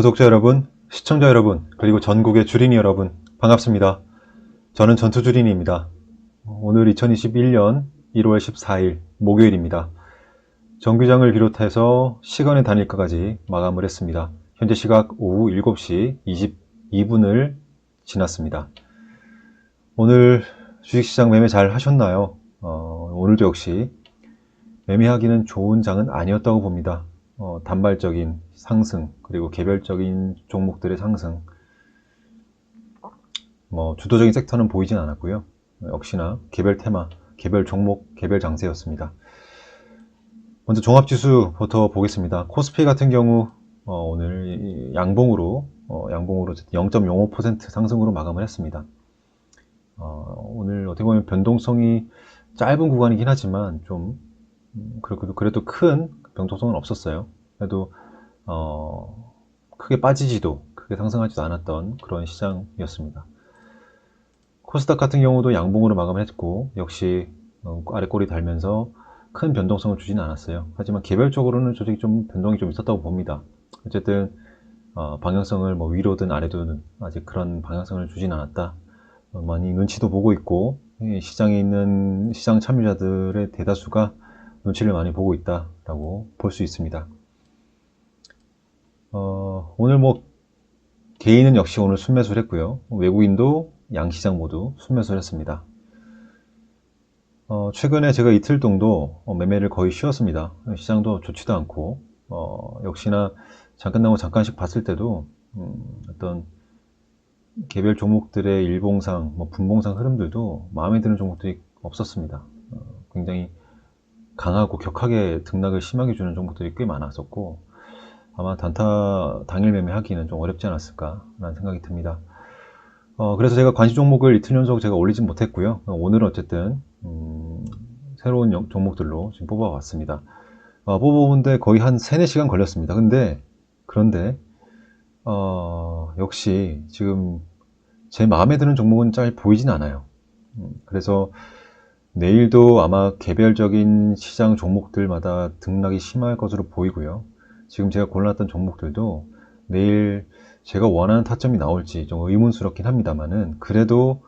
구독자 여러분, 시청자 여러분, 그리고 전국의 주린이 여러분, 반갑습니다. 저는 전투주린이입니다. 오늘 2021년 1월 14일 목요일입니다. 정규장을 비롯해서 시간의 단일까지 마감을 했습니다. 현재 시각 오후 7시 22분을 지났습니다. 오늘 주식시장 매매 잘 하셨나요? 어, 오늘도 역시 매매하기는 좋은 장은 아니었다고 봅니다. 어, 단발적인 상승 그리고 개별적인 종목들의 상승 뭐 주도적인 섹터는 보이진 않았고요. 역시나 개별 테마, 개별 종목, 개별 장세였습니다. 먼저 종합지수부터 보겠습니다. 코스피 같은 경우 어, 오늘 양봉으로 어, 양봉으로 0.05% 상승으로 마감을 했습니다. 어, 오늘 어떻게 보면 변동성이 짧은 구간이긴 하지만 좀 음, 그래도 그래도 큰 변동성은 없었어요. 그래도 어, 크게 빠지지도 크게 상승하지도 않았던 그런 시장이었습니다. 코스닥 같은 경우도 양봉으로 마감을 했고 역시 어, 아래 꼬리 달면서 큰 변동성을 주지는 않았어요. 하지만 개별적으로는 솔직히 좀 변동이 좀 있었다고 봅니다. 어쨌든 어, 방향성을 뭐 위로든 아래든 아직 그런 방향성을 주진 않았다. 어, 많이 눈치도 보고 있고 이 시장에 있는 시장 참여자들의 대다수가 눈치를 많이 보고 있다라고 볼 수 있습니다. 어, 오늘 뭐 개인은 역시 오늘 순매수를 했고요. 외국인도 양시장 모두 순매수를 했습니다. 어, 최근에 제가 이틀 정도 어, 매매를 거의 쉬었습니다. 시장도 좋지도 않고 어, 역시나 잠깐 나고 잠깐씩 봤을 때도 음, 어떤 개별 종목들의 일봉상, 뭐 분봉상 흐름들도 마음에 드는 종목들이 없었습니다. 어, 굉장히 강하고 격하게 등락을 심하게 주는 종목들이 꽤 많았었고 아마 단타 당일 매매하기는 좀 어렵지 않았을까라는 생각이 듭니다. 어, 그래서 제가 관심 종목을 이틀 연속 제가 올리진 못했고요. 오늘 어쨌든 음, 새로운 영- 종목들로 지금 뽑아왔습니다. 어, 뽑아보는데 거의 한 3, 4시간 걸렸습니다. 근데 그런데 어, 역시 지금 제 마음에 드는 종목은 잘 보이진 않아요. 음, 그래서 내일도 아마 개별적인 시장 종목들마다 등락이 심할 것으로 보이고요. 지금 제가 골랐던 종목들도 내일 제가 원하는 타점이 나올지 좀 의문스럽긴 합니다만은 그래도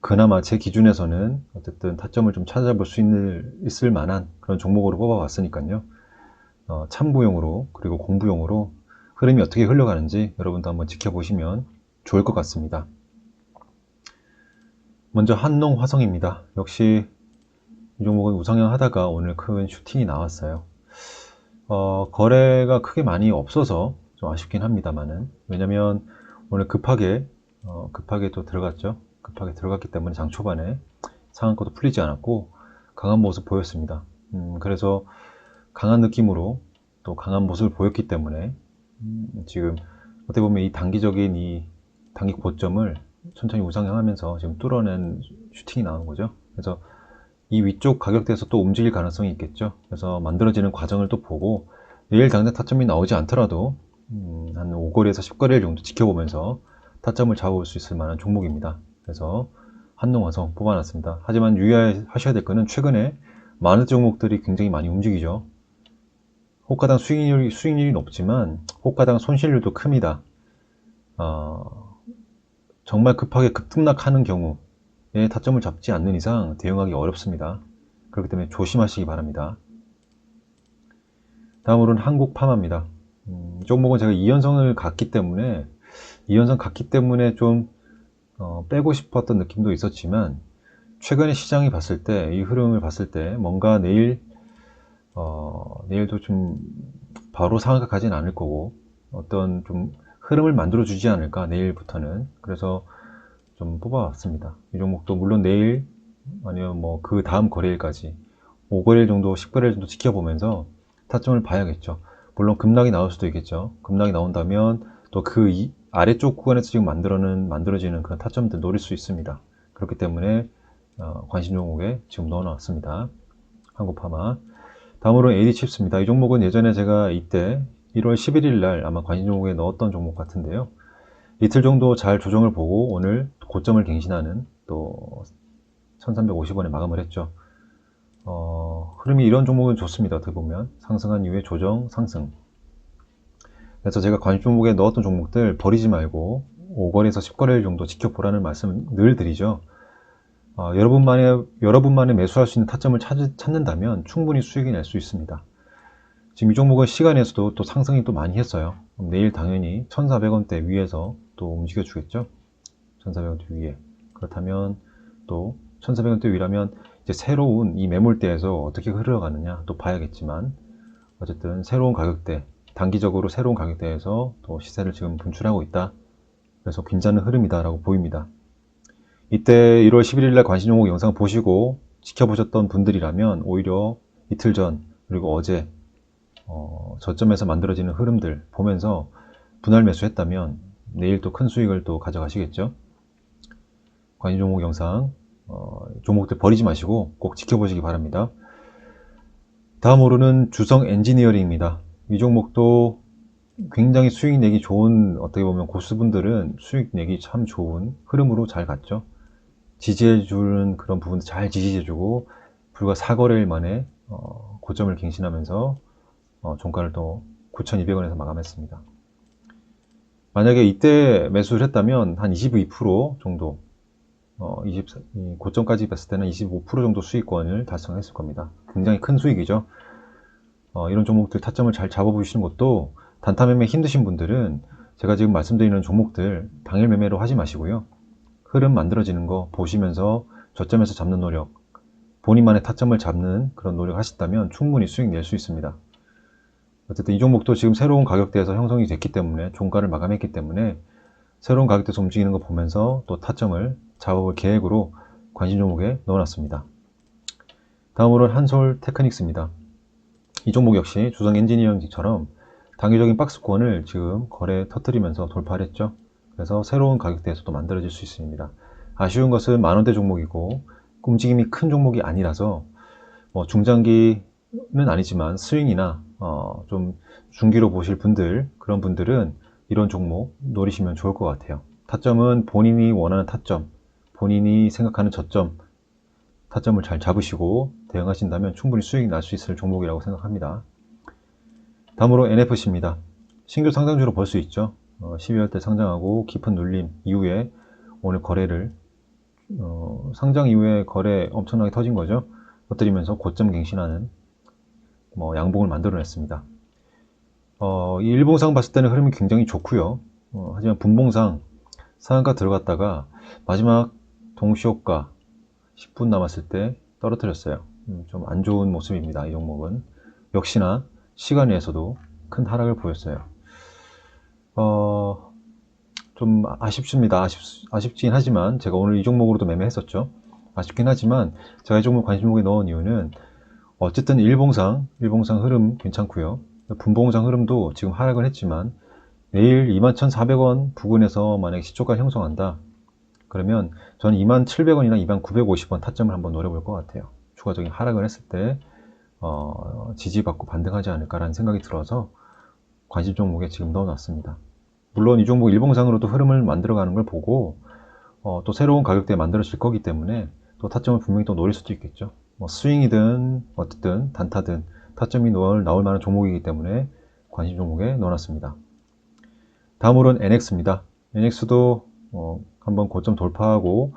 그나마 제 기준에서는 어쨌든 타점을 좀 찾아볼 수 있는, 있을 만한 그런 종목으로 뽑아왔으니까요. 어, 참고용으로 그리고 공부용으로 흐름이 어떻게 흘러가는지 여러분도 한번 지켜보시면 좋을 것 같습니다. 먼저 한농 화성입니다. 역시 이 종목은 우상향 하다가 오늘 큰 슈팅이 나왔어요. 어, 거래가 크게 많이 없어서 좀 아쉽긴 합니다만은 왜냐면 오늘 급하게 어, 급하게 또 들어갔죠. 급하게 들어갔기 때문에 장 초반에 상한가도 풀리지 않았고 강한 모습 보였습니다. 음, 그래서 강한 느낌으로 또 강한 모습을 보였기 때문에 음, 지금 어떻게 보면 이 단기적인 이 단기 고점을 천천히 우상향하면서 지금 뚫어낸 슈팅이 나온 거죠. 그래서 이 위쪽 가격대에서 또 움직일 가능성이 있겠죠. 그래서 만들어지는 과정을 또 보고 내일 당장 타점이 나오지 않더라도 음, 한 5거리에서 10거리를 정도 지켜보면서 타점을 잡아볼 수 있을 만한 종목입니다. 그래서 한농화성 뽑아놨습니다. 하지만 유의하셔야 될 거는 최근에 많은 종목들이 굉장히 많이 움직이죠. 호가당 수익률이, 수익률이 높지만 호가당 손실률도 큽니다. 어, 정말 급하게 급등락하는 경우에 타점을 잡지 않는 이상 대응하기 어렵습니다. 그렇기 때문에 조심하시기 바랍니다. 다음으로는 한국 파마입니다. 음, 이 종목은 제가 2연성을 갔기 때문에 2연성 갔기 때문에 좀 어, 빼고 싶었던 느낌도 있었지만 최근에 시장이 봤을 때 이 흐름을 봤을 때 뭔가 내일 어, 내일도 좀 바로 가진 않을 거고 어떤 좀 흐름을 만들어 주지 않을까 내일부터는 그래서 좀 뽑아왔습니다. 이 종목도 물론 내일 아니면 뭐 그 다음 거래일까지 5거래일 정도 10거래일 정도 지켜보면서 타점을 봐야겠죠. 물론 급락이 나올 수도 있겠죠. 급락이 나온다면 또 그 아래쪽 구간에서 지금 만들어는 만들어지는 그런 타점들 노릴 수 있습니다. 그렇기 때문에 어, 관심 종목에 지금 넣어놨습니다. 한국파마. 다음으로 AD칩스입니다. 이 종목은 예전에 제가 이때 1월 11일 날 아마 관심 종목에 넣었던 종목 같은데요. 이틀 정도 잘 조정을 보고 오늘 고점을 갱신하는 또 1350원에 마감을 했죠. 어, 흐름이 이런 종목은 좋습니다. 어떻게 보면 상승한 이후에 조정, 상승. 그래서 제가 관심 종목에 넣었던 종목들 버리지 말고 5거래에서 10거래일 정도 지켜보라는 말씀 늘 드리죠. 어, 여러분만의, 여러분만의 매수할 수 있는 타점을 찾, 찾는다면 충분히 수익이 낼수 있습니다. 지금 이 종목은 시간에서도 또 상승이 또 많이 했어요. 내일 당연히 1,400원대 위에서 또 움직여 주겠죠. 1,400원대 위에. 그렇다면 또 1,400원대 위라면 이제 새로운 이 매물대에서 어떻게 흘러가느냐 또 봐야겠지만 어쨌든 새로운 가격대, 단기적으로 새로운 가격대에서 또 시세를 지금 분출하고 있다. 그래서 괜찮은 흐름이다라고 보입니다. 이때 1월 11일 날 관심 종목 영상 보시고 지켜보셨던 분들이라면 오히려 이틀 전 그리고 어제 어, 저점에서 만들어지는 흐름들 보면서 분할 매수했다면 내일 또 큰 수익을 또 가져가시겠죠. 관심 종목 영상 어, 종목들 버리지 마시고 꼭 지켜보시기 바랍니다. 다음으로는 주성 엔지니어링입니다. 이 종목도 굉장히 수익 내기 좋은 어떻게 보면 고수분들은 수익 내기 참 좋은 흐름으로 잘 갔죠. 지지해 주는 그런 부분도 잘 지지해 주고 불과 4거래일 만에 어, 고점을 갱신하면서 어, 종가를 또 9,200원에서 마감했습니다. 만약에 이때 매수를 했다면 한 22% 정도 어, 20, 이 고점까지 봤을 때는 25% 정도 수익권을 달성했을 겁니다. 굉장히 큰 수익이죠. 어, 이런 종목들 타점을 잘 잡아보시는 것도 단타 매매 힘드신 분들은 제가 지금 말씀드리는 종목들 당일 매매로 하지 마시고요. 흐름 만들어지는 거 보시면서 저점에서 잡는 노력, 본인만의 타점을 잡는 그런 노력 하셨다면 충분히 수익 낼 수 있습니다. 어쨌든 이 종목도 지금 새로운 가격대에서 형성이 됐기 때문에 종가를 마감했기 때문에 새로운 가격대에서 움직이는 거 보면서 또 타점을 잡아볼 계획으로 관심 종목에 넣어놨습니다. 다음으로는 한솔 테크닉스입니다. 이 종목 역시 주성 엔지니어링처럼 단기적인 박스권을 지금 거래 터뜨리면서 돌파를 했죠. 그래서 새로운 가격대에서도 만들어질 수 있습니다. 아쉬운 것은 만원대 종목이고 움직임이 큰 종목이 아니라서 뭐 중장기 는 아니지만 스윙이나 어, 좀 중기로 보실 분들 그런 분들은 이런 종목 노리시면 좋을 것 같아요. 타점은 본인이 원하는 타점, 본인이 생각하는 저점, 타점을 잘 잡으시고 대응하신다면 충분히 수익이 날 수 있을 종목이라고 생각합니다. 다음으로 NFC입니다. 신규 상장주로 볼 수 있죠. 어, 12월 때 상장하고 깊은 눌림 이후에 오늘 거래를 어, 상장 이후에 거래 엄청나게 터진 거죠. 터뜨리면서 고점 갱신하는 뭐 양봉을 만들어냈습니다. 어, 이 일봉상 봤을 때는 흐름이 굉장히 좋고요. 어, 하지만 분봉상 상한가 들어갔다가 마지막 동시효과 10분 남았을 때 떨어뜨렸어요. 음, 좀안 좋은 모습입니다. 이 종목은 역시나 시간 외에서도 큰 하락을 보였어요. 어, 좀 아쉽습니다. 아쉽, 아쉽긴 하지만 제가 오늘 이 종목으로도 매매했었죠. 아쉽긴 하지만 제가 이 종목 관심 종목에 넣은 이유는 어쨌든 일봉상 일봉상 흐름 괜찮고요. 분봉상 흐름도 지금 하락을 했지만 내일 21,400원 부근에서 만약 시초가 형성한다. 그러면 저는 27,000원이나 2,950원 타점을 한번 노려볼 것 같아요. 추가적인 하락을 했을 때 어, 지지받고 반등하지 않을까라는 생각이 들어서 관심 종목에 지금 넣어놨습니다. 물론 이 종목 일봉상으로도 흐름을 만들어가는 걸 보고 어, 또 새로운 가격대에 만들어질 거기 때문에 또 타점을 분명히 또 노릴 수도 있겠죠. 뭐 스윙이든 어쨌든 단타든 타점이 나올, 만한 종목이기 때문에 관심 종목에 넣어놨습니다. 다음으로는 NX입니다. NX도 어, 한번 고점 돌파하고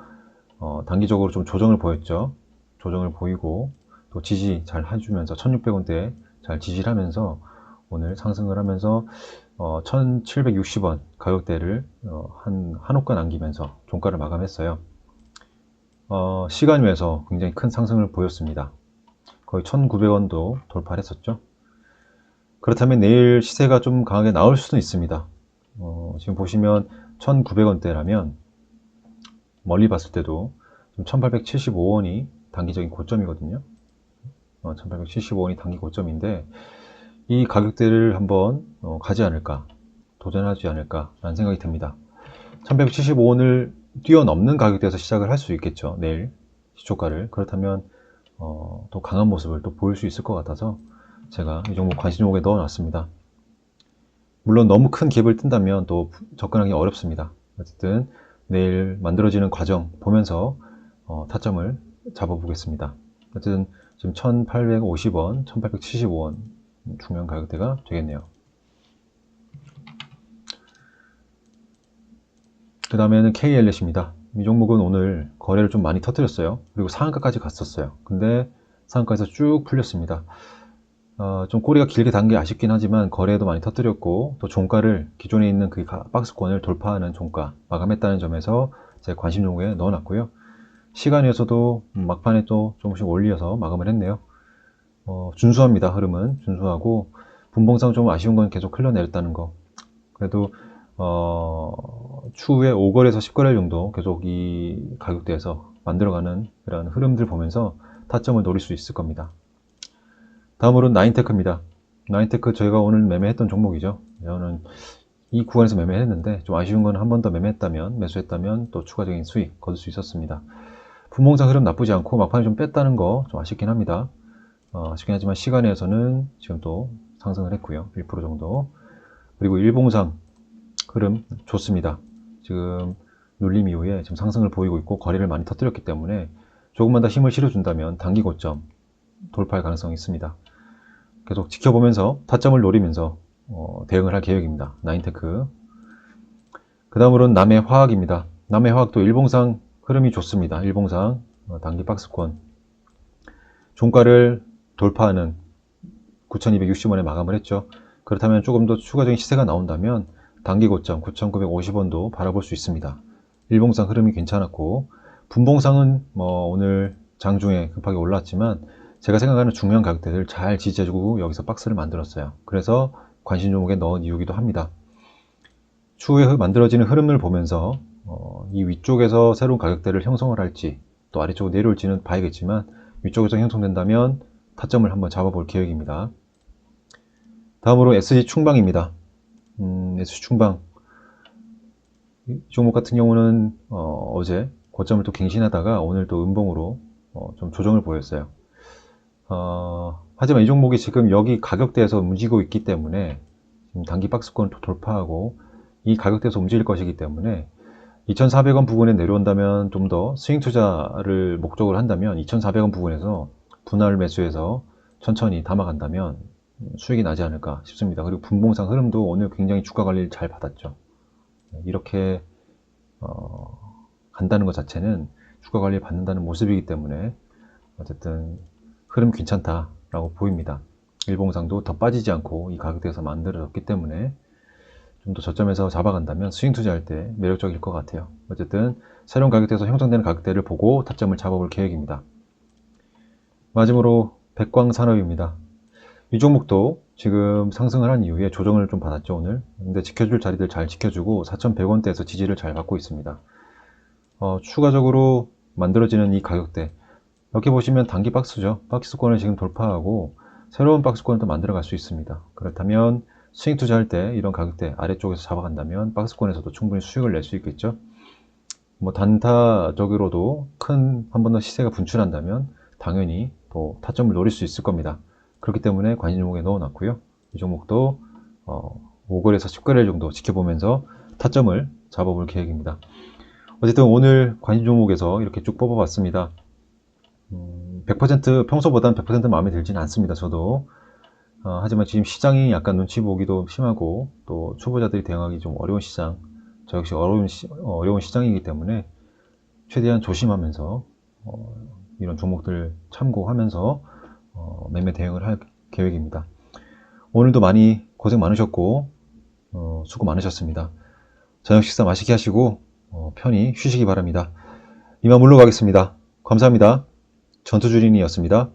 어, 단기적으로 좀 조정을 보였죠. 조정을 보이고 또 지지 잘 해주면서 1600원대에 잘 지지를 하면서 오늘 상승을 하면서 어, 1760원 가격대를 어, 한, 한 호가 남기면서 종가를 마감했어요. 어, 시간 외에서 굉장히 큰 상승을 보였습니다. 거의 1900원도 돌파를 했었죠. 그렇다면 내일 시세가 좀 강하게 나올 수도 있습니다. 어, 지금 보시면 1900원대라면 멀리 봤을 때도 1875원이 단기적인 고점이거든요. 어, 1875원이 단기 고점인데 이 가격대를 한번 어, 가지 않을까 도전하지 않을까 라는 생각이 듭니다 1175원을 뛰어넘는 가격대에서 시작을 할 수 있겠죠 내일. 시초가를. 그렇다면 어, 또 강한 모습을 또 보일 수 있을 것 같아서 제가 이 종목 관심 종목에 넣어 놨습니다. 물론 너무 큰 갭을 뜬다면 또 접근하기 어렵습니다. 어쨌든 내일 만들어지는 과정 보면서 어, 타점을 잡아 보겠습니다. 어쨌든 지금 1850원 1875원 중요한 가격대가 되겠네요. 그 다음에는 KLS입니다. 이 종목은 오늘 거래를 좀 많이 터뜨렸어요. 그리고 상한가까지 갔었어요. 근데 상한가에서 쭉 풀렸습니다. 어, 좀 꼬리가 길게 단 게 아쉽긴 하지만 거래도 많이 터뜨렸고 또 종가를 기존에 있는 그 가- 박스권을 돌파하는 종가 마감했다는 점에서 제 관심 종목에 넣어놨고요. 시간에서도 막판에 또 조금씩 올려서 마감을 했네요. 어, 준수합니다. 흐름은 준수하고 분봉상 좀 아쉬운 건 계속 흘러내렸다는 거. 그래도 어, 추후에 5거래에서 10거래 정도 계속 이 가격대에서 만들어가는 그런 흐름들 보면서 타점을 노릴 수 있을 겁니다. 다음으로는 나인테크입니다. 나인테크 저희가 오늘 매매했던 종목이죠. 저는 이 구간에서 매매했는데 좀 아쉬운 건 한 번 더 매매했다면 매수했다면 또 추가적인 수익 거둘 수 있었습니다. 분봉상 흐름 나쁘지 않고 막판에 좀 뺐다는 거 좀 아쉽긴 합니다. 어, 아쉽긴 하지만 시간에서는 지금 또 상승을 했고요. 1% 정도. 그리고 일봉상 흐름 좋습니다. 지금 눌림 이후에 지금 상승을 보이고 있고 거래를 많이 터뜨렸기 때문에 조금만 더 힘을 실어준다면 단기 고점 돌파할 가능성이 있습니다. 계속 지켜보면서 타점을 노리면서 어, 대응을 할 계획입니다. 나인테크. 그 다음으로는 남해 화학입니다. 남해 화학도 일봉상 흐름이 좋습니다. 일봉상 어, 단기 박스권 종가를 돌파하는 9,260원에 마감을 했죠. 그렇다면 조금 더 추가적인 시세가 나온다면 단기 고점 9,950원도 바라볼 수 있습니다. 일봉상 흐름이 괜찮았고 분봉상은 뭐 오늘 장중에 급하게 올랐지만 제가 생각하는 중요한 가격대를 잘 지지해주고 여기서 박스를 만들었어요. 그래서 관심 종목에 넣은 이유기도 합니다. 추후에 흐- 만들어지는 흐름을 보면서 어, 이 위쪽에서 새로운 가격대를 형성을 할지 또 아래쪽으로 내려올지는 봐야겠지만 위쪽에서 형성된다면 타점을 한번 잡아볼 계획입니다. 다음으로 SG 충방입니다. 음, SG 충방 이 종목 같은 경우는 어, 제 고점을 또 갱신하다가 오늘 또 음봉으로 어, 좀 조정을 보였어요. 어, 하지만 이 종목이 지금 여기 가격대에서 움직이고 있기 때문에 단기 박스권을 또 돌파하고 이 가격대에서 움직일 것이기 때문에 2,400원 부근에 내려온다면 좀 더 스윙 투자를 목적으로 한다면 2,400원 부근에서 분할 매수해서 천천히 담아간다면 수익이 나지 않을까 싶습니다. 그리고 분봉상 흐름도 오늘 굉장히 주가 관리를 잘 받았죠. 이렇게 어, 간다는 것 자체는 주가 관리를 받는다는 모습이기 때문에 어쨌든 흐름 괜찮다라고 보입니다. 일봉상도 더 빠지지 않고 이 가격대에서 만들어졌기 때문에 좀 더 저점에서 잡아간다면 스윙 투자할 때 매력적일 것 같아요. 어쨌든 새로운 가격대에서 형성되는 가격대를 보고 타점을 잡아볼 계획입니다. 마지막으로 백광산업입니다. 이 종목도 지금 상승을 한 이후에 조정을 좀 받았죠 오늘. 근데 지켜줄 자리들 잘 지켜주고 4,100원대에서 지지를 잘 받고 있습니다. 어, 추가적으로 만들어지는 이 가격대 이렇게 보시면 단기 박스죠. 박스권을 지금 돌파하고 새로운 박스권을 또 만들어 갈 수 있습니다. 그렇다면 스윙 투자할 때 이런 가격대 아래쪽에서 잡아간다면 박스권에서도 충분히 수익을 낼 수 있겠죠. 뭐 단타적으로도 큰 한 번 더 시세가 분출한다면 당연히 또 타점을 노릴 수 있을 겁니다. 그렇기 때문에 관심 종목에 넣어놨고요. 이 종목도 어, 5거래에서 10거래 정도 지켜보면서 타점을 잡아볼 계획입니다. 어쨌든 오늘 관심 종목에서 이렇게 쭉 뽑아봤습니다. 음, 100% 평소보다는 100% 마음에 들지는 않습니다. 저도 어, 하지만 지금 시장이 약간 눈치 보기도 심하고 또 초보자들이 대응하기 좀 어려운 시장, 저 역시 어려운, 시, 어려운 시장이기 때문에 최대한 조심하면서 어, 이런 종목들 참고하면서 어, 매매 대응을 할 계획입니다. 오늘도 많이 고생 많으셨고 어, 수고 많으셨습니다. 저녁 식사 맛있게 하시고 어, 편히 쉬시기 바랍니다. 이만 물러가겠습니다. 감사합니다. 전투주린이었습니다.